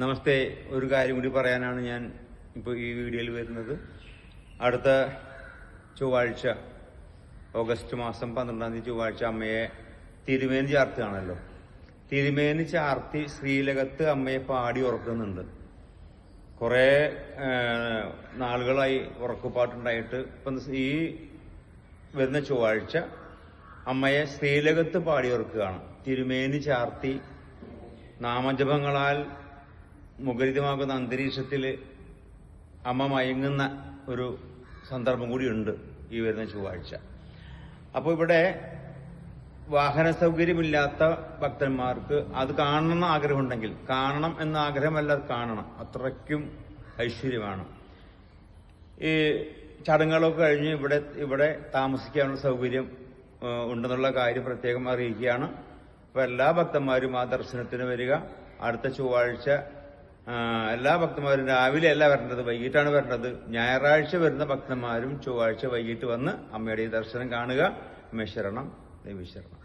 നമസ്തേ ഒരു കാര്യം കൂടി പറയാനാണ് ഞാൻ ഇപ്പോൾ ഈ വീഡിയോയിൽ വരുന്നത്. അടുത്ത ചൊവ്വാഴ്ച ഓഗസ്റ്റ് മാസം പന്ത്രണ്ടാം തീയതി ചൊവ്വാഴ്ച അമ്മയെ തിരുമേനി ചാർത്തുകയാണല്ലോ. തിരുമേനി ചാർത്തി ശ്രീലകത്ത് അമ്മയെ പാടി ഉറക്കുന്നുണ്ട്. കുറേ നാളുകളായി ഉറക്കുപാട്ടുണ്ടായിട്ട് ഇപ്പം ഈ വരുന്ന ചൊവ്വാഴ്ച അമ്മയെ ശ്രീലകത്ത് പാടി ഉറക്കുകയാണ്. തിരുമേനി ചാർത്തി നാമജപങ്ങളാൽ മുഖരിതമാകുന്ന അന്തരീക്ഷത്തിൽ അമ്മ മയങ്ങുന്ന ഒരു സന്ദർഭം കൂടിയുണ്ട് ഈ വരുന്ന ചൊവ്വാഴ്ച. അപ്പോൾ ഇവിടെ വാഹന സൗകര്യമില്ലാത്ത ഭക്തന്മാർക്ക് അത് കാണണം ആഗ്രഹമുണ്ടെങ്കിൽ കാണണം എന്ന ആഗ്രഹമല്ല കാണണം. അത്രയ്ക്കും ഐശ്വര്യമാണ്. ഈ ചടങ്ങുകളൊക്കെ കഴിഞ്ഞ് ഇവിടെ ഇവിടെ താമസിക്കാനുള്ള സൗകര്യം ഉണ്ടെന്നുള്ള കാര്യം പ്രത്യേകം അറിയിക്കുകയാണ്. അപ്പോൾ എല്ലാ ഭക്തന്മാരും ആ ദർശനത്തിന് വരിക. അടുത്ത ചൊവ്വാഴ്ച എല്ലാ ഭക്തന്മാരും രാവിലെ അല്ല വരേണ്ടത് വൈകിട്ടാണ് വരേണ്ടത്. ഞായറാഴ്ച വരുന്ന ഭക്തന്മാരും ചൊവ്വാഴ്ച വൈകിട്ട് വന്ന് അമ്മയുടെ ദർശനം കാണുക. അമ്മ ശരണം ദേവി ശരണം.